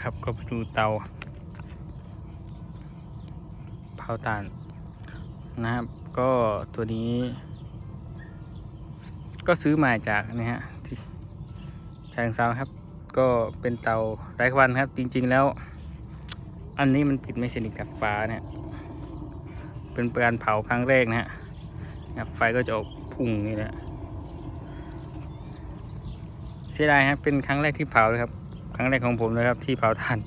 ครับก็ไปดูเตาเผาถ่านนะครับ ก็ตัวนี้ ก็ซื้อมาจากนะฮะที่ชางซาวครับ ก็เป็นเตาไร้ควันครับ จริง ๆ แล้ว อันนี้มันปิดไม่สนิทกับฟ้าเนี่ย เป็นการเผาครั้งแรกนะฮะไฟก็จะออกพุ่งนี่แหละเสียดายครับเป็นครั้งแรกที่เผาเลยครับ รั้งแรกของผมเลยครับที่เผาถ่าน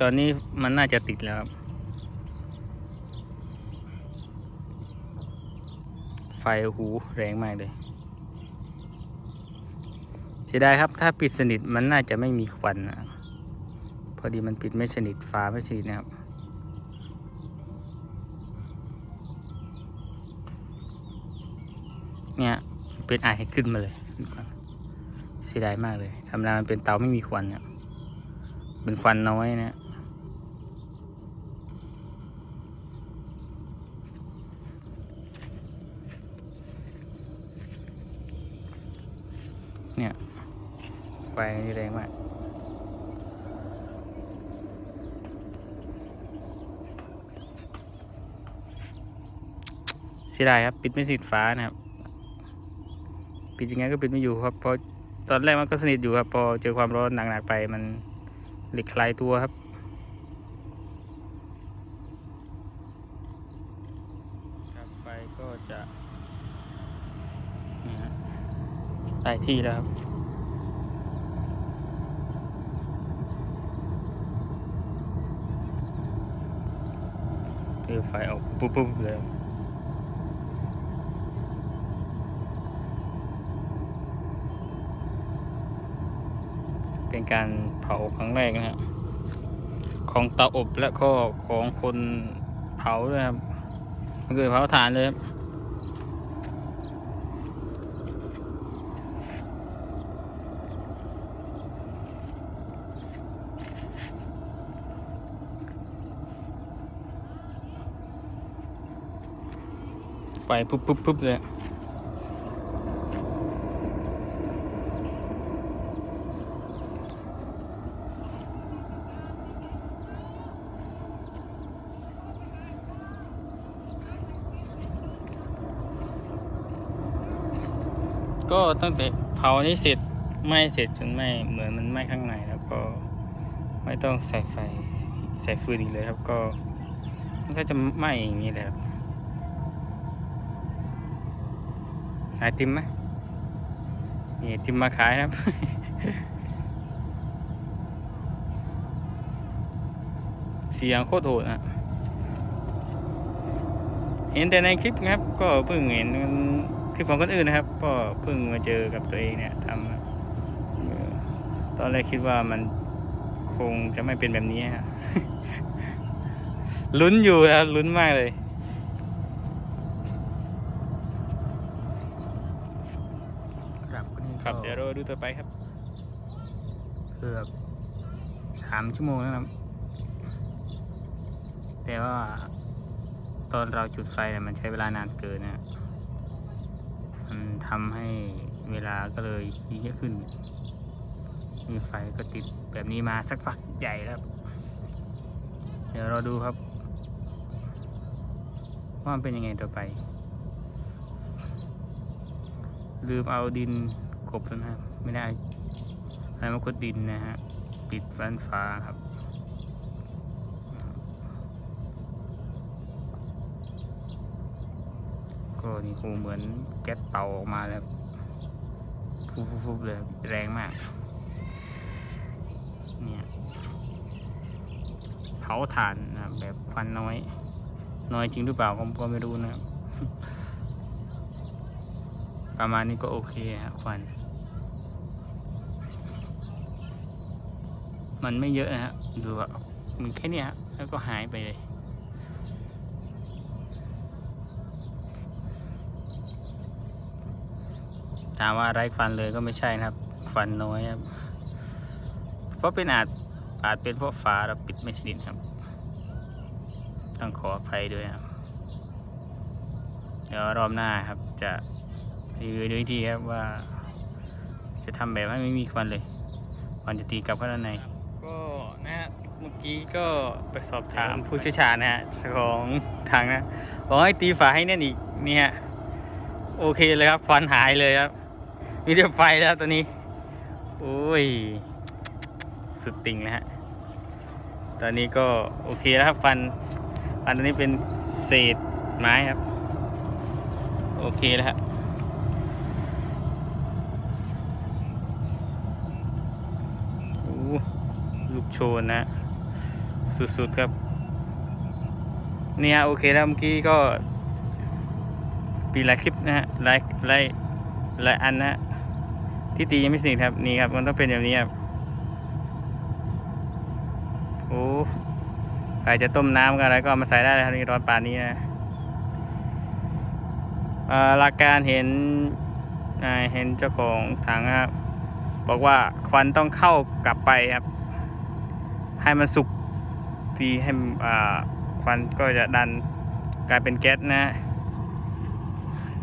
ตอนนี้มันน่าจะติดแล้วครับ ไฟหูแรงมากเลยเสียดายครับถ้าปิดสนิทมันน่าจะไม่มีควันนะพอดีมันปิดไม่สนิทฝาไม่สนิทนะครับเนี่ยเป็นไอให้ขึ้นมาเลย เสียดายมากเลยทำงามันเป็นเตาไม่มีควันเนี่ยเป็นควันน้อยนะเนี่ย ไฟนี่แรงมากเสียดายครับ ปิดไม่สนิทฟ้านะครับ ปิดยังไงก็ปิดไม่อยู่ครับเพราะ ตอนแรกมันก็สนิทอยู่ครับ พอเจอความร้อนหนักๆไปมันหล็กคลายตัวครับ ครับไฟก็จะนี่ฮะได้ที่แล้วครับคือไฟออกปุ๊บปุ๊บเลย เป็นการเผาครั้งแรกนะฮะของเตาอบและก็ของคนเผาด้วยครับมันเกิดเผาถ่านเลยครับไฟปุ๊บปุ๊บปุ๊บเลย ก็ตั้งแต่เผานี้เสร็จไหม่เสร็จจนไหม่เหมือนมันไหม้ข้างในแล้วก็ไม่ต้องใส่ไฟใส่ฟืนอีกเลยครับก็มันก็จะไหม้อย่างนี้แหละครับไอติมไหมนี่ติมมาขายครับ เสียงโคตรโหดนะเห็นแต่ในคลิปครับ ก็เพิ่งเห็น คลิปของคนอื่นนะครับก็เพิ่งมาเจอกับตัวเองเนี่ยทำเออตอนแรกคิดว่ามันคงจะไม่เป็นแบบนี้ฮะลุ้นอยู่นะลุ้นมากเลยครับครับเดี๋ยวเราดูต่อไปครับเกือบสามชั่วโมงแล้วครับแต่ว่าตอนเราจุดไฟเนี่ยมันใช้เวลานานเกินนะ มันทำให้เวลาก็เลยเยอะขึ้น มีไฟก็ติดแบบนี้มาสักพักใหญ่แล้วเดี๋ยวเราดูครับ ว่ามันเป็นยังไงต่อไป ลืมเอาดินกบแล้วนะครับไม่ได้อะไรมากดดินนะฮะปิดฟันฟ้าครับ ก็นี่คงเหมือนแก๊สเป่าออกมาแล้วฟุบๆเลยแรงมาก เนี่ยเผาถ่านนะครับแบบฟันน้อย น้อยจริงหรือเปล่าผมก็ไม่รู้นะประมาณนี้ก็โอเคฮะควันมันไม่เยอะนะฮะดูว่ามันแค่นี้ฮะแล้วก็หายไปเลย ถามว่าไร้ควันเลยก็ไม่ใช่นะครับควันน้อยครับ เพราะเป็นอาจอาจเป็นเพราะฝาเราปิดไม่สนิทครับ ต้องขออภัยด้วยครับ เดี๋ยวรอบหน้าครับจะรีวิวด้วยวิธีครับว่า จะทำแบบให้ไม่มีควันเลยควันจะตีกลับเข้าด้านในก็ก็นะฮะเมื่อกี้ก็ไปสอบถามผู้เชี่ยวชาญนะฮะของทางนะบอกให้ตีฝาให้แน่นอีกนี่ฮะโอเคเลยครับควันหายเลยครับ มีแต่ไฟแล้วตอนนี้ โอ้ย สุดติ่งแล้วฮะ ตอนนี้ก็โอเคแล้วครับฟัน ฟันตอนนี้เป็นเศษไม้ครับ โอเคแล้วครับโอ้ลูกโชนนะ สุดๆครับ เนี่ยโอเคแล้วเมื่อกี้ก็ปีหลายคลิปนะฮะหลายหลายหลายอันนะฮะ ที่ตียังไม่สนิทครับนี่ครับ มันต้องเป็นแบบนี้ครับโอ้ใครจะต้มน้ำกันอะไรก็มาใส่ได้เลยครับนี่ร้อนป่านนี้นะเอ่อหลักการเห็นเห็นเจ้าของถังครับ บอกว่าควันต้องเข้ากลับไปครับ ให้มันสุกทีให้ควันก็จะดันกลายเป็นแก๊สนะ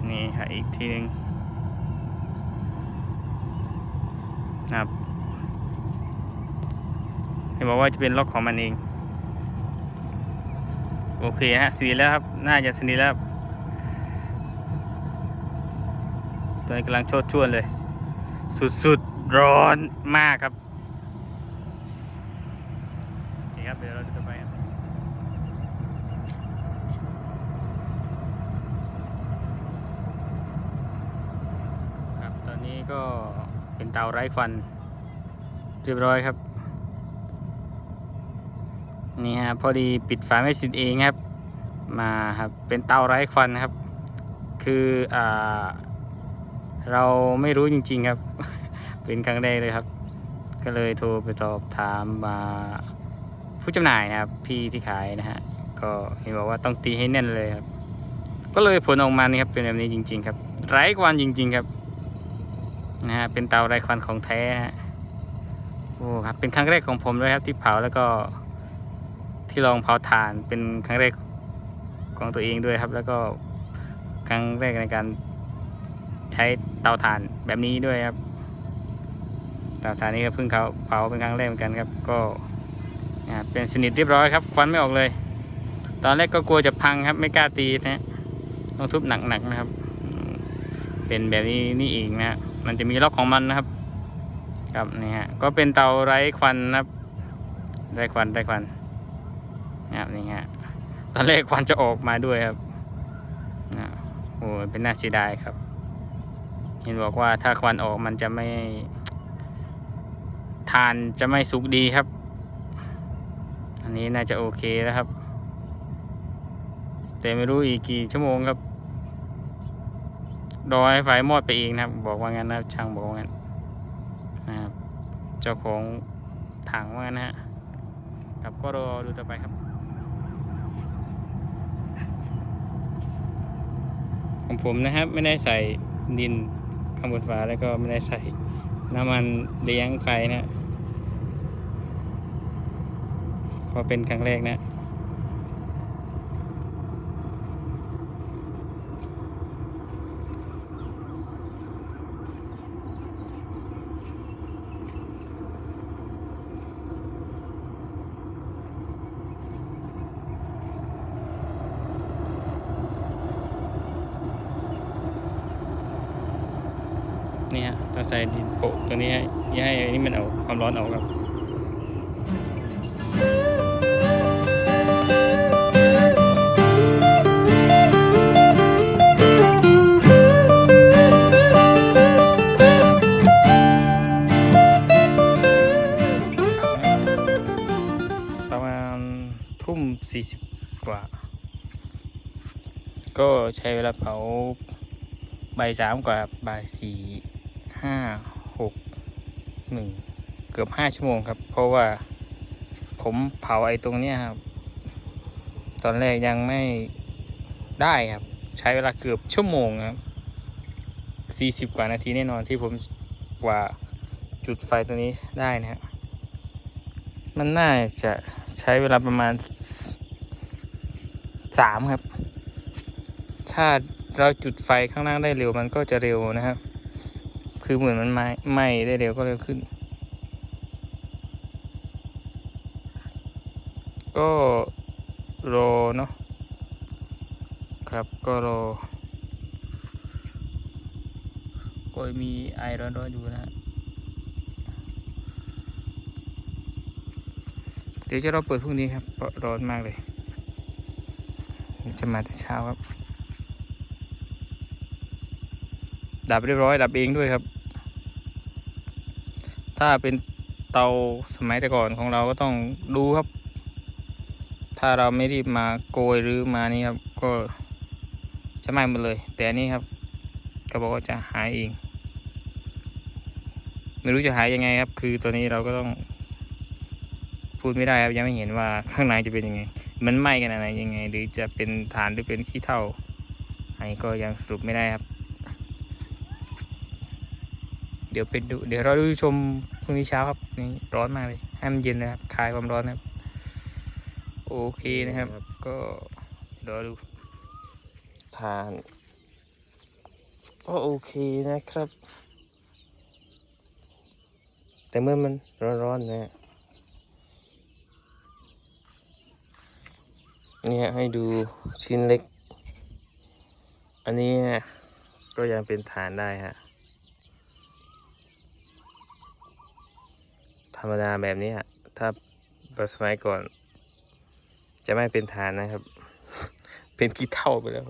นี่ครับอีกทีหนึ่ง นะครับเห็นบอกว่าจะเป็นล็อกของมันเอง โอเคฮะสนิทแล้วครับ น่าจะสนิทแล้วตอนนี้กำลังโชดช่วนเลย สุดๆ ร้อนมากครับนี่ครับ เดี๋ยวเราจะไปครับครับ ตอนนี้ก็ เตาไร้ควัน เรียบร้อยครับ นี่ฮะพอดีปิดฝาไม่สินเองครับ มาครับเป็นเตาไร้ควันครับ คืออ่าเราไม่รู้จริง ๆครับ เป็นครั้งแรกเลยครับ ก็เลยโทรไปสอบถามมาผู้จำหน่ายนะครับ พี่ที่ขายนะฮะก็เห็นบอกว่าต้องตีให้แน่นเลยครับ ก็เลยผลออกมานี่ครับเป็นแบบนี้จริง ๆ ครับ ไร้ควันจริง ๆ ครับ นะฮะเป็นเตาไรควันของแท้ฮะโอ้ครับเป็นครั้งแรกของผมเลยครับที่เผาแล้วก็ที่ลองเผาถ่านเป็นครั้งแรกของตัวเองด้วยครับ แล้วก็ครั้งแรกในการใช้เตาถ่านแบบนี้ด้วยครับเตาถ่านนี้ก็เพิ่งเขาเผาเป็นครั้งแรกเหมือนกันครับ ก็เป็นสนิทเรียบร้อยครับควันไม่ออกเลย ตอนแรกก็กลัวจะพังครับ ไม่กล้าตีนะฮะต้องทุบหนักๆนะครับ เป็นแบบนี้นี่เองนะฮะ มันจะมีล็อกของมันนะครับ ครับนี่ฮะก็เป็นเตาไร้ควันนะครับไร้ควันไร้ควันนะครับนี่ฮะตอนแรกควันจะออกมาด้วยครับนะโอ้เป็นน่าเสียดายครับ เห็นบอกว่าถ้าควันออกมันจะไม่ทานจะไม่สุกดีครับ อันนี้น่าจะโอเคแล้วครับ แต่ไม่รู้อีกกี่ชั่วโมงครับ รอให้ไฟมอดไปเองนะครับ บอกว่างั้นนะช่างบอกว่างั้นนะครับเจ้าของถังว่างั้นนะฮะครับก็รอดูต่อไปครับ ของผมนะครับไม่ได้ใส่ดินข้างบนฝาแล้วก็ไม่ได้ใส่น้ำมันเลี้ยงไฟนะพราะเป็นครั้งแรกนะ นี่ฮะต้ องใส่ดินโปะตัวนี้ให้อย่ให้อันนี้มันเอาความร้อนออกครับประมาณทุ่มสี่สิบกว่า ก็ใช้เวลาเผาบ่ายสามกว่าบ่ายสี่ ห้าหกหนึ่งเกือบห้าชั่วโมงครับ เพราะว่าผมเผาไอ้ตรงเนี้ยครับ ตอนแรกยังไม่ได้ครับ ใช้เวลาเกือบชั่วโมงครับสี่สิบกว่านาทีแน่นอนที่ผมกว่าจุดไฟตัวนี้ได้นะครับมันน่าจะใช้เวลาประมาณสามครับ ถ้าเราจุดไฟข้างล่างได้เร็วมันก็จะเร็วนะครับ คือเหมือนมันไหม้ไหม้ได้เร็วก็เร็วขึ้น ก็รอเนาะครับก็รอก็มีไอร้อนๆอยู่นะฮะเดี๋ยวจะเราเปิดพรุ่งนี้ครับร้อนมากเลย จะมาแต่เช้าครับ ดับเรียบร้อย ดับเองด้วยครับ ถ้าเป็นเตาสมัยแต่ก่อนของเราก็ต้องดูครับ ถ้าเราไม่รีบมาโกยหรือมานี่ครับ ก็จะไหม้หมดเลย แต่นี้ครับก็บอกว่าจะหายเองไม่รู้จะหายยังไงครับ คือตัวนี้เราก็ต้อง พูดไม่ได้ครับยังไม่เห็นว่าข้างในจะเป็นยังไง มันไหม้ขนาดไหนยังไง หรือจะเป็นฐานหรือเป็นขี้เถ้าอันนี้ก็ยังสรุปไม่ได้ครับ เดี๋ยวไปดูเดี๋ยวเราดูชม พรุ่งนี้เช้าครับนี่ร้อนมากเลยให้มันเย็นนะครับคลายความร้อนนะครับโอเคนะครับ ก็เดี๋ยวดูทานก็โอเคนะครับ แต่เมื่อมันร้อนๆนะเนี่ยให้ดูชิ้นเล็ก อันนี้เนี่ยก็ยังเป็นฐานได้ฮะ รรมดาแบบนี้อะถ้าแบบสมัยก่อน จะไม่เป็นฐานนะครับ เป็นขี้เท่าไปแล้ว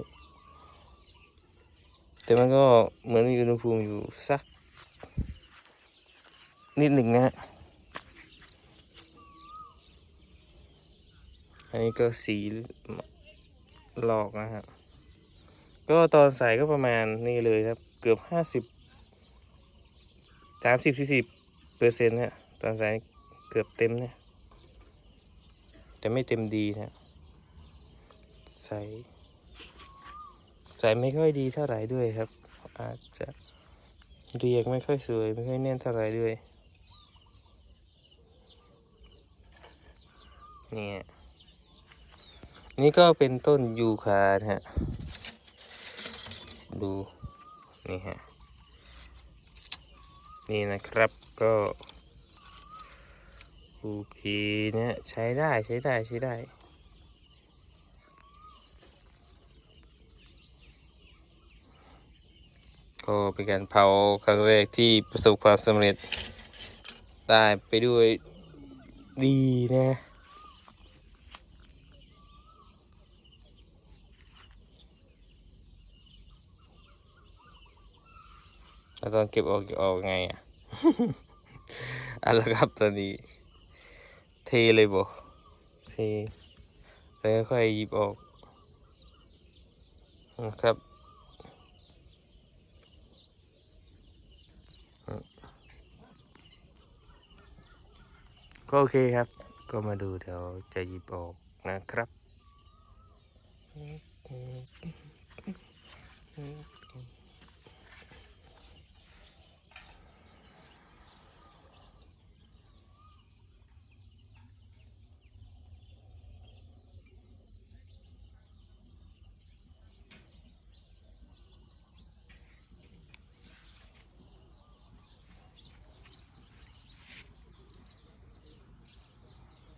แต่มันก็เหมือนมีอุณหภูมิอยู่สัก นิดหนึ่งนะฮะอันนี้ก็สีหลอกนะครับ ก็ตอนใส่ก็ประมาณนี่เลยครับ เกือบห้าสิบสามสิบสี่สิบเปอร์เซ็นต์ฮะ ตอนใส่เกือบเต็มนี่ยแต่ไม่เต็มดีนะใส่ใส่ไม่ค่อยดีเท่าไหร่ด้วยครับ อาจจะเรียงไม่ค่อยสวยไม่ค่อยแน่นเท่าไหร่ด้วยนี่นี่ก็เป็นต้นยูคานะฮะ ดู นี่ฮะ นี่นะครับก็ โอเคเนี่ยใช้ได้ใช้ได้ใช้ได้ก็เป็นการเผาครั้งแรกที่ประสบความสำเร็จได้ไปด้วยดีนะแล้วตอนเก็บออกออกไงอะอะละครับตอนนี้ เทเลยบ่เทแล้วค่อยหยิบออกนะครับก็โอเคครับ ก็มาดูเดี๋ยวจะหยิบออกนะครับ